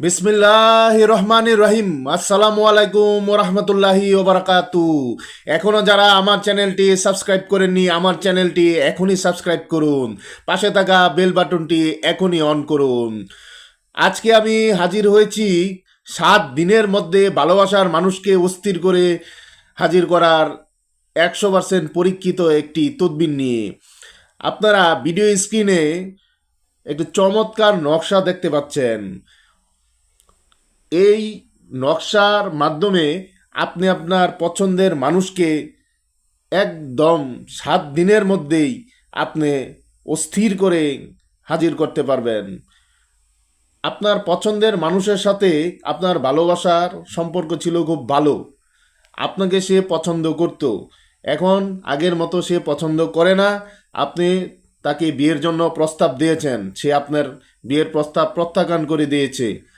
বিসমিল্লাহ রহমান রহিম। আসসালামু আলাইকুম রহমতুল্লাহি ওবরাকাতু। এখনও যারা আমার চ্যানেলটি সাবস্ক্রাইব করেননি, আমার চ্যানেলটি এখনই সাবস্ক্রাইব করুন। পাশে থাকা বেল বাটনটি এখনই অন করুন। আজকে আমি হাজির হয়েছি সাত দিনের মধ্যে ভালোবাসার মানুষকে অস্থির করে হাজির করার একশো পার্সেন্ট পরীক্ষিত একটি তদবির নিয়ে। আপনারা ভিডিও স্ক্রিনে একটু চমৎকার নকশা দেখতে পাচ্ছেন। এই নকশার মাধ্যমে আপনি আপনার পছন্দের মানুষকে একদম সাত দিনের মধ্যেই আপনি অস্থির করে হাজির করতে পারবেন। আপনার পছন্দের মানুষের সাথে আপনার ভালোবাসার সম্পর্ক ছিল খুব ভালো। আপনাকে সে পছন্দ করত। এখন আগের মতো সে পছন্দ করে না। আপনি তাকে বিয়ের জন্য প্রস্তাব দিয়েছেন। সে আপনার বিয়ের প্রস্তাব প্রত্যাখ্যান করে দিয়েছে।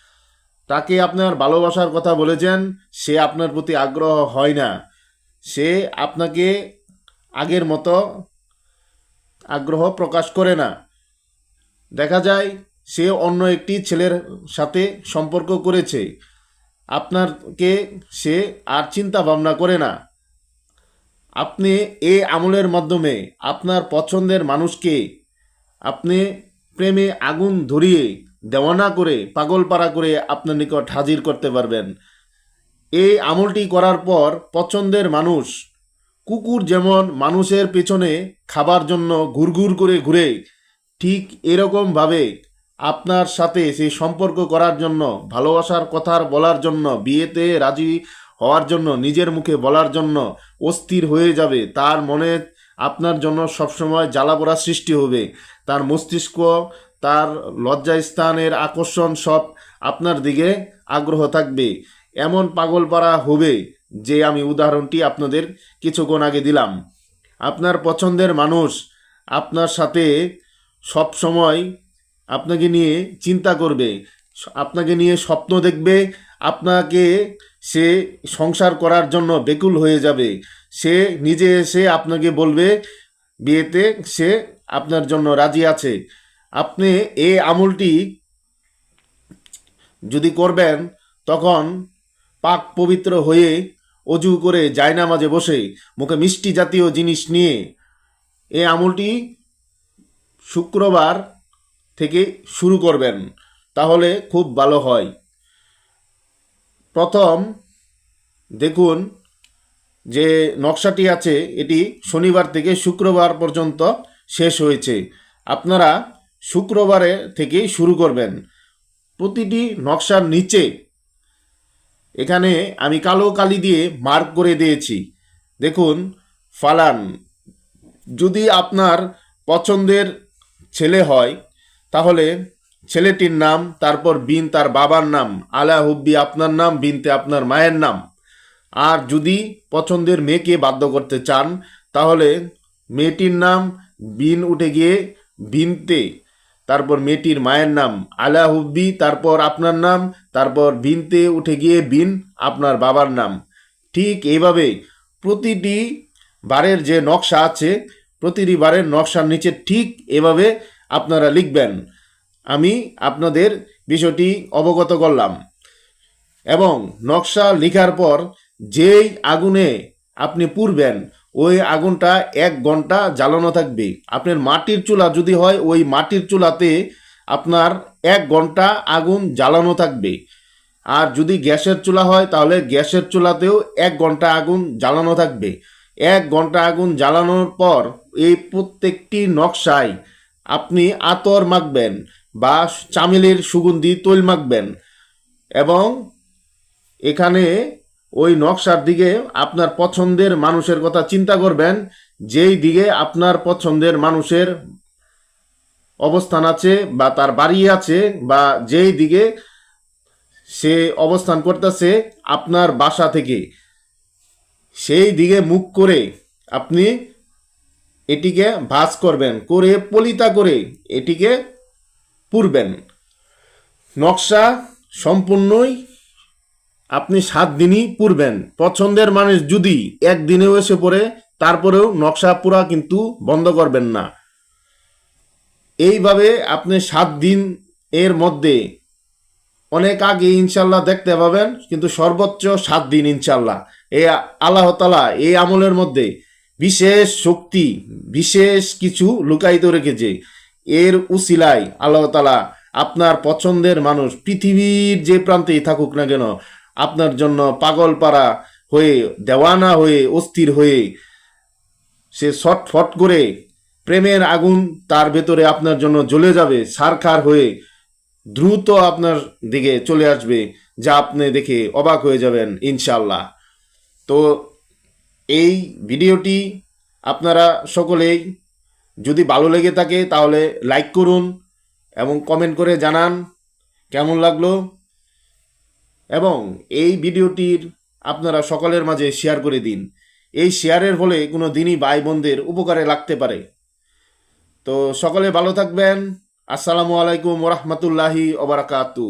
তাকে আপনার ভালোবাসার কথা বলেছেন, সে আপনার প্রতি আগ্রহ হয় না। সে আপনাকে আগের মতো আগ্রহ প্রকাশ করে না। দেখা যায়, সে অন্য একটি ছেলের সাথে সম্পর্ক করেছে। আপনাকে সে আর চিন্তা ভাবনা করে না। আপনি এই আমলের মাধ্যমে আপনার পছন্দের মানুষকে আপনি প্রেমে আগুন ধরিয়ে দেওয়ানা করে, পাগলপাড়া করে আপনার নিকট হাজির করতে পারবেন। এই আমলটি করার পর পছন্দের মানুষ, কুকুর যেমন মানুষের পেছনে খাবার জন্য ঘুরঘুর করে ঘুরে, ঠিক এরকমভাবে আপনার সাথে সেই সম্পর্ক করার জন্য, ভালোবাসার কথার বলার জন্য, বিয়েতে রাজি হওয়ার জন্য, নিজের মুখে বলার জন্য অস্থির হয়ে যাবে। তার মনে আপনার জন্য সবসময় জ্বালাপোড়া সৃষ্টি হবে। তার মস্তিষ্ক তার লজ্জাস্থানের আকর্ষণ সব আপনার দিকে আগ্রহ থাকবে। এমন পাগলপাড়া হবে যে আমি উদাহরণটি আপনাদের কিছুক্ষণ আগে দিলাম। আপনার পছন্দের মানুষ আপনার সাথে সব সময় আপনাকে নিয়ে চিন্তা করবে, আপনাকে নিয়ে স্বপ্ন দেখবে, আপনাকে সে সংসার করার জন্য বেকুল হয়ে যাবে। সে নিজে এসে আপনাকে বলবে, বিয়েতে সে আপনার জন্য রাজি আছে। আপনি এই আমলটি যদি করবেন, তখন পাক পবিত্র হয়ে অজু করে জায়নামাজে বসে মুখে মিষ্টি জাতীয় জিনিস নিয়ে এই আমলটি শুক্রবার থেকে শুরু করবেন, তাহলে খুব ভালো হয়। প্রথম দেখুন যে নকশাটি আছে, এটি শনিবার থেকে শুক্রবার পর্যন্ত শেষ হয়েছে। আপনারা শুক্রবারে থেকেই শুরু করবেন। প্রতিটি নকশার নিচে এখানে আমি কালো কালি দিয়ে মার্ক করে দিয়েছি। দেখুন, ফালান, যদি আপনার পছন্দের ছেলে হয়, তাহলে ছেলেটির নাম, তারপর বিন তার বাবার নাম আলা হুব্বি আপনার নাম, বিনতে আপনার মায়ের নাম। আর যদি পছন্দের মেয়েকে বাধ্য করতে চান, তাহলে মেয়েটির নাম বিন উঠে গিয়ে বিনতে তারপর মেয়েটির মায়ের নাম আলা হুব্বি তারপর আপনার নাম, তারপর বিনতে উঠে গিয়ে বিন, আপনার বাবার নাম। ঠিক এইভাবে প্রতিটি বারের যে নকশা আছে, প্রতিটি বারের নকশার নিচে ঠিক এভাবে আপনারা লিখবেন। আমি আপনাদের বিষয়টি অবগত করলাম। এবং নকশা লিখার পর যেই আগুনে আপনি পুরবেন ওই আগুনটা এক ঘণ্টা জ্বালানো থাকবে। আপনার মাটির চুলা যদি হয়, ওই মাটির চুলাতে আপনার এক ঘণ্টা আগুন জ্বালানো থাকবে। আর যদি গ্যাসের চুলা হয়, তাহলে গ্যাসের চুলাতেও এক ঘণ্টা আগুন জ্বালানো থাকবে। এক ঘণ্টা আগুন জ্বালানোর পর এই প্রত্যেকটি নকশায় আপনি আতর মাখবেন বা চামেলির সুগন্ধি তৈল মাখবেন এবং এখানে ওই নকশার দিকে আপনার পছন্দের মানুষের কথা চিন্তা করবেন, যেই দিকে আপনার পছন্দের মানুষের অবস্থান আছে বা তার বাড়ি আছে বা যেই দিকে সে অবস্থান করতেছে আপনার বাসা থেকে, সেই দিকে মুখ করে আপনি এটিকে ভাঁজ করবেন, করে পলিতা করে এটিকে পুরবেন। নকশা সম্পূর্ণই আপনি সাত দিনই পুরবেন। পছন্দের মানুষ যদি একদিনেও এসে পড়ে, তারপরেও নকশা পুরা কিন্তু বন্ধ করবেন না। এইভাবে আপনি সাত দিন এর মধ্যে অনেক আগে ইনশাল্লাহ দেখতে পাবেন, কিন্তু সর্বোচ্চ সাত দিন ইনশাল্লাহ এই আল্লাহ তালা এই আমলের মধ্যে বিশেষ শক্তি, বিশেষ কিছু লুকায়িত রেখেছে। এর উসিলায় আল্লাহ তালা আপনার পছন্দের মানুষ, পৃথিবীর যে প্রান্তেই থাকুক না কেন আপনার জন্য পাগল পাড়া হয়ে, দেওয়ানা হয়ে, অস্থির হয়ে সে ছটফট করে প্রেমের আগুন তার ভেতরে আপনার জন্য জ্বলে যাবে, সারখার হয়ে দ্রুত আপনার দিকে চলে আসবে, যা আপনি দেখে অবাক হয়ে যাবেন ইনশাল্লাহ তো এই ভিডিওটি আপনারা সকলেই যদি ভালো লেগে থাকে তাহলে লাইক করুন এবং কমেন্ট করে জানান, কেমন লাগল? এবং এই ভিডিওটির আপনারা সকলের মাঝে শেয়ার করে দিন। এই শেয়ারের ফলে কোনো দিনই ভাই বোনদের উপকারে লাগতে পারে। তো সকলে ভালো থাকবেন। আসসালামু আলাইকুম ওরহমতুল্লাহি ওবরাকাতু